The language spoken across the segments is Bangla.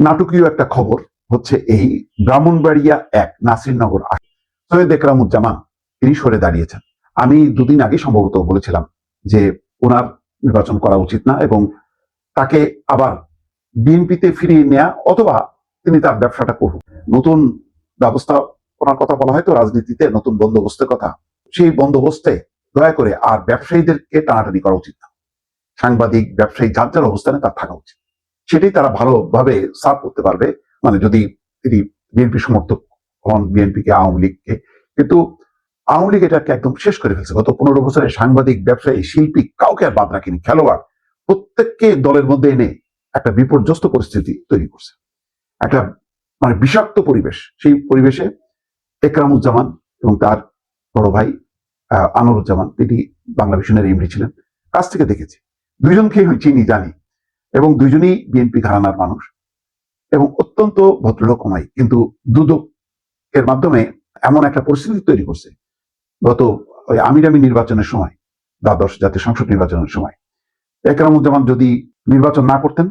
নাটকীয় একটা খবর হচ্ছে এই ব্রাহ্মণবাড়িয়া এক নাসিরনগর সৈয়দ একরামুজ্জামান তিনি সরে দাঁড়িয়েছেন। আমি দুদিন আগে সম্ভবত বলেছিলাম যে ওনার নির্বাচন করা উচিত না এবং তাকে আবার বিএনপিতে ফিরিয়ে নেওয়া অথবা তিনি তার ব্যবসাটা করুন নতুন ব্যবস্থা করার কথা বলা হয় তো রাজনীতিতে নতুন বন্দোবস্তের কথা। সেই বন্দোবস্তে দয়া করে আর ব্যবসায়ীদেরকে টানাটানি করা উচিত না। সাংবাদিক, ব্যবসায়ী, যার যার অবস্থানে তার থাকা উচিত। সেটাই তারা ভালোভাবে সার্ভ করতে পারবে। মানে যদি তিনি বিএনপি সমর্থক হন বিএনপিকে আওয়ামী লীগকে কিন্তু আওয়ামী লীগ এটাকে একদম শেষ করে ফেলছে। গত পনেরো বছরে সাংবাদিক ব্যবসায়ী শিল্পী কাউকে আর বাদ রাখেনি। খেলোয়াড় প্রত্যেককে দলের মধ্যে এনে একটা বিপর্যস্ত পরিস্থিতি তৈরি করছে। একটা মানে বিষাক্ত পরিবেশ। সেই পরিবেশে একরামুজ্জামান এবং তার বড় ভাই আহ, আনোয়ারুজ্জামান তিনি বাংলা ভিশনের এমডি ছিলেন। কাছ থেকে দেখেছি। দুইজনকেই আমি চিনি জানি। এবং দুইজনই বিএনপি ঘরানার মানুষ এবং অত্যন্ত ভদ্রলোক নয় কিন্তু দুদক এর মাধ্যমে এমন একটা পরিস্থিতি তৈরি করছে। গত ওই আমির আমির নির্বাচনের সময়, দ্বাদশ জাতীয় সংসদ নির্বাচনের সময়, একরামুজ্জামান যদি নির্বাচন না করতেন,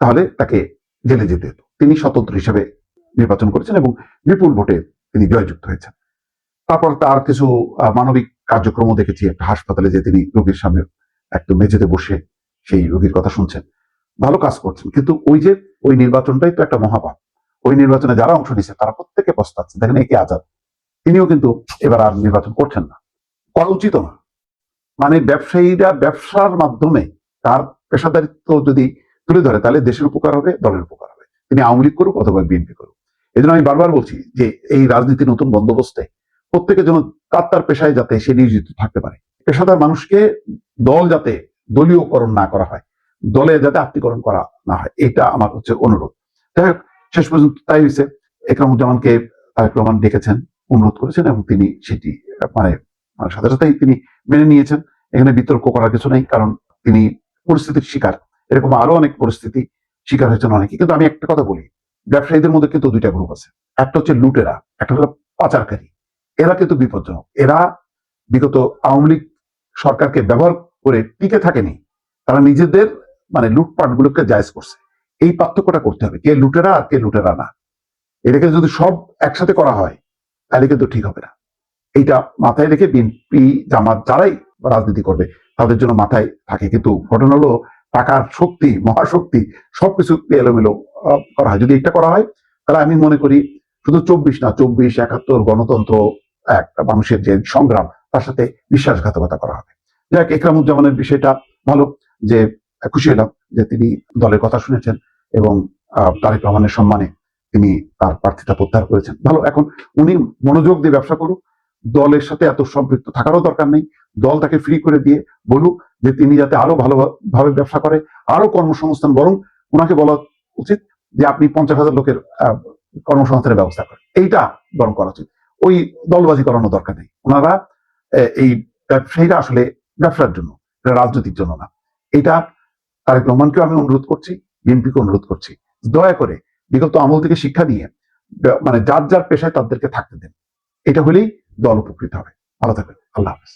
তাহলে তাকে জেলে যেতে হতো। তিনি স্বতন্ত্র হিসেবে নির্বাচন করেছেন এবং বিপুল ভোটে তিনি জয়যুক্ত হয়েছেন। তারপর তার কিছু মানবিক কার্যক্রমও দেখেছি, একটা হাসপাতালে যে তিনি রোগীর সামনে একদম মেঝেতে বসে সেই রোগীর কথা শুনছেন। ভালো কাজ করছেন। কিন্তু ওই যে ওই নির্বাচনটাই তো একটা মহাপাপ। ওই নির্বাচনে যারা অংশ নিচ্ছে তারা প্রত্যেকে পস্তাচ্ছে দেখেন একে আজাদ। তিনিও কিন্তু এবার আর নির্বাচন করছেন না। করা উচিত না। মানে ব্যবসায়ীরা ব্যবসার মাধ্যমে তার পেশাদারিত্ব যদি তুলে ধরে, তাহলে দেশের উপকার হবে, দলের উপকার হবে। তিনি আওয়ামী লীগ করুক অথবা বিএনপি করুক। এই জন্য আমি বারবার বলছি যে এই রাজনীতি নতুন বন্দোবস্তে প্রত্যেকে যেন তার তার পেশায় যাতে সে নিয়োজিত থাকতে পারে। পেশাদার মানুষকে দল যাতে দলীয়করণ না করা হয় দলে যাতে আত্মীকরণ করা না হয়, এটা আমার হচ্ছে অনুরোধ। যাই হোক, শেষ পর্যন্ত তাই হয়েছে। একরামুজ্জামানকে তারেক রহমান ডেকেছেন, অনুরোধ করেছেন এবং তিনি সেটি মানে মানে সাথে সাথেই তিনি মেনে নিয়েছেন। এখানে বিতর্ক করার কিছু নেই, কারণ তিনি পরিস্থিতির শিকার। এরকম আরও অনেক পরিস্থিতি শিকার হয়েছেন অনেকে। কিন্তু আমি একটা কথা বলি, ব্যবসায়ীদের মধ্যে কিন্তু দুইটা গ্রুপ আছে। একটা হচ্ছে লুটেরা, একটা হলো পাচারকারী। এরা কিন্তু বিপজ্জনক। এরা বিগত আওয়ামী লীগ সরকারকে ব্যবহার করে টিকে থাকেনি। তারা নিজেদের মানে লুটপাট গুলোকে জায়জ করছে। এই পার্থক্যটা করতে হবে, কে লুটেরা আর কে লুটেরা না। এটাকে যদি সব একসাথে করা হয়, তাহলে কিন্তু ঠিক হবে না। এইটা মাথায় রেখে বিএনপি জামাত যারাই রাজনীতি করবে, তাদের জন্য মাথায় থাকে। কিন্তু ঘটনা হলো, টাকার শক্তি, মহাশক্তি, সবকিছু এলোমেলো করা হয়। যদি এটা করা হয়, তাহলে আমি মনে করি শুধু চব্বিশ না, চব্বিশ, একাত্তর, গণতন্ত্র একটা মানুষের যে সংগ্রাম, তার সাথে বিশ্বাসঘাতকতা করা হবে। যাক, একরামুজ্জামানের বিষয়টা ভালো, যে খুশি হলাম যে তিনি দলের কথা শুনেছেন এবং তারেক রহমানের সম্মানে তিনি তার প্রার্থিতা প্রত্যাহার করেছেন। ভালো, এখন উনি মনোযোগ দিয়ে ব্যবসা করুক, দলের সাথে এত সম্পৃক্ত থাকারও দরকার নেই, দল তাকে ফ্রি করে দিয়ে বলুক যে তিনি যাতে আরও ভালোভাবে ব্যবসা করে, আরও কর্মসংস্থান, বরং ওনাকে বলা উচিত যে আপনি পঞ্চাশ হাজার লোকের কর্মসংস্থানের ব্যবস্থা করেন। এইটা বরং করা উচিত। ওই দলবাজি করানো দরকার নেই। ওনারা এই ব্যবসায়ীরা আসলে ব্যবসার জন্য, এটা রাজনৈতিক জন্য না। এটা তারেক রহমানকেও আমি অনুরোধ করছি বিএনপিকে অনুরোধ করছি। দয়া করে বিগত আমল থেকে শিক্ষা নিয়ে মানে যার যার পেশায় তাদেরকে থাকতে দেন। এটা হলেই দল উপকৃত হবে। ভালো থাকবেন। আল্লাহ হাফেজ।